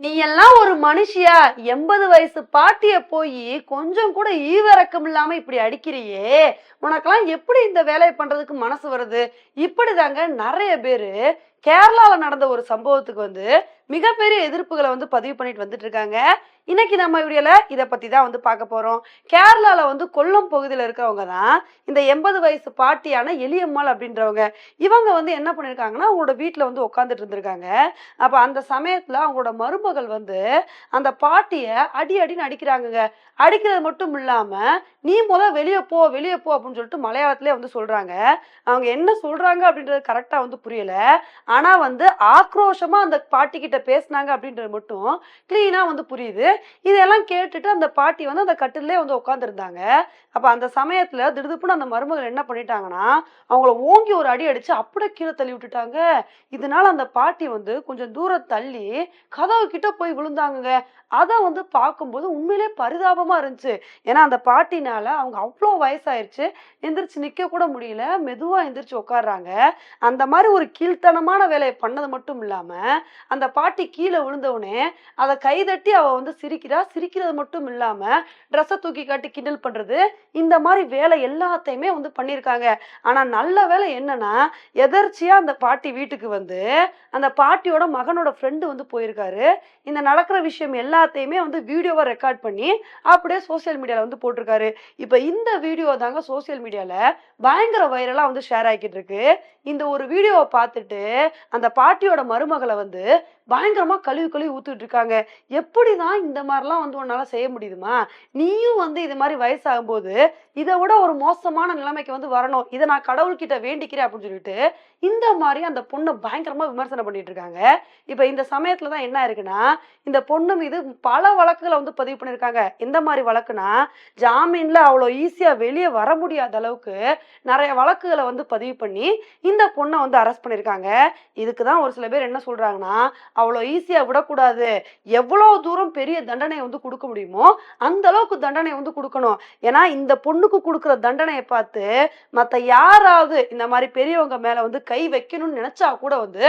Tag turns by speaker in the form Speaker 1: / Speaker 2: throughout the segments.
Speaker 1: நீ எல்லாம் ஒரு மனுஷியா? எண்பது வயசு பாட்டிய போய் கொஞ்சம் கூட ஈவிரக்கம் இல்லாம இப்படி அடிக்கிறியே? உனக்கெல்லாம் எப்படி இந்த வேலையை பண்றதுக்கு மனசு வருது? இப்படிதாங்க நிறைய பேரு கேரளால நடந்த ஒரு சம்பவத்துக்கு வந்து மிகப்பெரிய எதிர்ப்புகளை வந்து பதிவு பண்ணிட்டு வந்துட்டு இருக்காங்க இன்னைக்கு நம்ம வீடியோல இதை பத்தி தான் வந்து பார்க்க போறோம். கேரளால வந்து கொல்லம் பகுதியில் இருக்கிறவங்க தான் இந்த எண்பது வயசு பாட்டியான எளியம்மாள் அப்படின்றவங்க. இவங்க வந்து என்ன பண்ணிருக்காங்கன்னா அவங்களோட வீட்டில் வந்து உட்காந்துட்டு இருந்திருக்காங்க. அப்ப அந்த சமயத்துல அவங்களோட மருமகள் வந்து அந்த பாட்டிய அடி அடின்னு அடிக்கிறாங்கங்க. அடிக்கிறது மட்டும் இல்லாம நீ முத வெளியே போ வெளியே போ அப்படின்னு சொல்லிட்டு மலையாளத்திலே வந்து சொல்றாங்க. அவங்க என்ன சொல்றாங்க அப்படின்றது கரெக்டா வந்து புரியல. ஆனா வந்து ஆக்ரோஷமா அந்த பாட்டி கிட்ட பேசுனாங்க அப்படின்றது மட்டும் கிளீனா வந்து புரியுது. இதெல்லாம் கேட்டுட்டு அந்த பாட்டி வந்து அந்த கட்டிலே வந்து உட்காந்துருந்தாங்க அப்ப அந்த சமயத்தில் திடுதுப்புன்னு அந்த மருமகள் என்ன பண்ணிட்டாங்கன்னா அவங்கள ஓங்கி ஒரு அடி அடிச்சு அப்படியே கீழே தள்ளி விட்டுட்டாங்க. இதனால அந்த பாட்டி வந்து கொஞ்சம் தூரம் தள்ளி கதவு கிட்ட போய் விழுந்தாங்க அதை வந்து பார்க்கும்போது உண்மையிலே பரிதாபமா இருந்துச்சு. ஏன்னா அந்த பாட்டினால அவங்க அவ்வளோ வயசாயிருச்சு. எந்திரிச்சு நிற்க கூட முடியல. மெதுவாக எந்திரிச்சு உட்காடுறாங்க அந்த மாதிரி ஒரு கீழ்த்தனமான வேலையை பண்ணது மட்டும் இல்லாம அந்த பாட்டி கீழே விழுந்தவுடனே அதை கைதட்டி அவள் வந்து சிரிக்கிறா. சிரிக்கிறது மட்டும் இல்லாமல் ட்ரெஸ்ஸை தூக்கி காட்டி கிண்டல் பண்ணுறது இந்த மாதிரி வேலை எல்லாத்தையுமே வந்து பண்ணியிருக்காங்க. ஆனால் நல்ல வேலை என்னன்னா எதர்ச்சியாக அந்த பாட்டி வீட்டுக்கு வந்து அந்த பாட்டியோட மகனோட ஃப்ரெண்டு வந்து போயிருக்காரு. இந்த நடக்கிற விஷயம் எல்லாத்தையுமே வந்து வீடியோவாக ரெக்கார்ட் பண்ணி அப்படியே சோஷியல் மீடியாவில் வந்து போட்டிருக்காரு. இப்போ இந்த வீடியோ தாங்க சோஷியல் மீடியாவில் பயங்கர வைரலாக வந்து ஷேர் ஆகிக்கிட்டு இருக்கு. இந்த ஒரு வீடியோவை பார்த்துட்டு அந்த பாட்டியோட மருமகளை வந்து பயங்கரமா கழுவி கழுவி ஊத்துட்டு இருக்காங்க. எப்படிதான் இந்த மாதிரிலாம் வந்து உன்னால செய்ய முடியுதுமா? நீயும் வந்து இது மாதிரி வயசாகும்போது இதை விட ஒரு மோசமான நிலைமைக்கு வந்து வரணும். இதை நான் கடவுள்கிட்ட வேண்டிக்கிறேன் அப்படின்னு சொல்லிட்டு இந்த மாதிரி அந்த பொண்ணை பயங்கரமா விமர்சனம் பண்ணிட்டு இருக்காங்க. இப்ப இந்த சமயத்துல தான் என்ன இருக்குன்னா இந்த பொண்ணு மீது பல வழக்குகளை வந்து பதிவு பண்ணியிருக்காங்க. எந்த மாதிரி வழக்குனா ஜாமீன்ல அவ்வளோ ஈஸியா வெளியே வர முடியாத அளவுக்கு நிறைய வழக்குகளை வந்து பதிவு பண்ணி இந்த பொண்ணை வந்து அரெஸ்ட் பண்ணியிருக்காங்க. இதுக்கு தான் ஒரு சில பேர் என்ன சொல்றாங்கன்னா அவ்வளோ ஈஸியாக விடக்கூடாது. எவ்வளோ தூரம் பெரிய தண்டனையை வந்து கொடுக்க முடியுமோ அந்த அளவுக்கு தண்டனை வந்து கொடுக்கணும். ஏன்னா இந்த பொண்ணுக்கு கொடுக்குற தண்டனையை பார்த்து மற்ற யாராவது இந்த மாதிரி பெரியவங்க மேலே வந்து கை வைக்கணும்னு நினச்சா கூட வந்து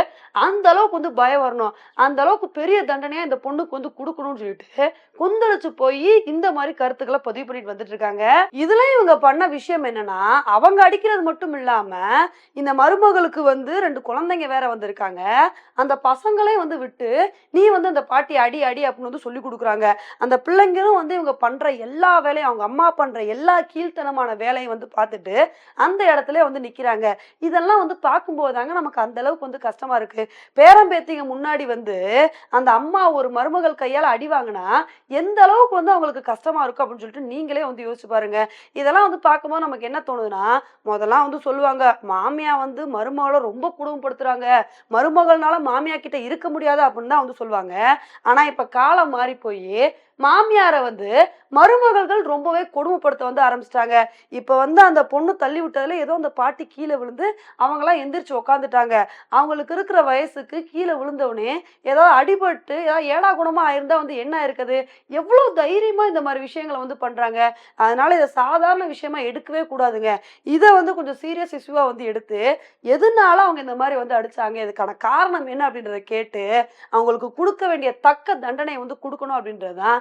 Speaker 1: அந்த அளவுக்கு வந்து பயம் வரணும். அந்த அளவுக்கு பெரிய தண்டனையாக இந்த பொண்ணுக்கு வந்து கொடுக்கணும்னு சொல்லிட்டு கொந்தளிச்சு போய் இந்த மாதிரி கருத்துக்களை பதிவு பண்ணிட்டு வந்துட்டு இருக்காங்க. இதுல இவங்க பண்ண விஷயம் என்னன்னா அவங்க அடிக்கிறது மட்டும் இல்லாம இந்த மருமகளுக்கு வந்து ரெண்டு குழந்தைங்க வேற வந்திருக்காங்க. அந்த பசங்களே வந்து விட்டு நீ வந்து அந்த பாட்டி அடி அடி அப்படின்னு வந்து சொல்லி கொடுக்குறாங்க. அந்த பிள்ளைங்களும் வந்து இவங்க பண்ணுற எல்லா வேலையும் அவங்க அம்மா பண்ணுற எல்லா கீழ்த்தனமான வேலையும் வந்து பார்த்துட்டு அந்த இடத்துல வந்து நிற்கிறாங்க இதெல்லாம் வந்து பார்க்கும்போது தாங்க நமக்கு அந்த அளவுக்கு வந்து கஷ்டமா இருக்கு. பேரம்பேத்திங்க முன்னாடி வந்து அந்த அம்மா ஒரு மருமகள் கையால் அடி வாங்கினா எந்த அளவுக்கு வந்து அவங்களுக்கு கஷ்டமா இருக்கும் அப்படின்னு சொல்லிட்டு நீங்களே வந்து யோசிச்சு பாருங்க. இதெல்லாம் வந்து பார்க்கும்போது நமக்கு என்ன தோணுதுன்னா முதல்லாம் வந்து சொல்லுவாங்க மாமியா வந்து மருமகளை ரொம்ப குடும்பப்படுத்துறாங்க. மருமகள்னால மாமியா கிட்ட இருக்க முடியாது அப்படின்னு தான் வந்து சொல்லுவாங்க. ஆனா இப்போ காலம் மாறி போய் மாமியாரை வந்து மருமகள்கள் ரொம்பவே கொடுமைப்படுத்த வந்து ஆரம்பிச்சிட்டாங்க. இப்போ வந்து அந்த பொண்ணு தள்ளி விட்டதுல ஏதோ அந்த பாட்டி கீழே விழுந்து அவங்களாம் எந்திரிச்சு உக்காந்துட்டாங்க. அவங்களுக்கு இருக்கிற வயசுக்கு கீழே விழுந்தவனே ஏதாவது அடிபட்டு ஏதாவது ஏடா குணமாக ஆயிருந்தா வந்து என்ன இருக்குது எவ்வளோ தைரியமாக இந்த மாதிரி விஷயங்களை வந்து பண்ணுறாங்க அதனால இதை சாதாரண விஷயமா எடுக்கவே கூடாதுங்க. இதை வந்து கொஞ்சம் சீரியஸ் இஷ்யூவாக வந்து எடுத்து எதனால அவங்க இந்த மாதிரி வந்து அடிச்சாங்க? இதுக்கான காரணம் என்ன அப்படின்றத கேட்டு அவங்களுக்கு கொடுக்க வேண்டிய தக்க தண்டனை வந்து கொடுக்கணும் அப்படின்றது தான்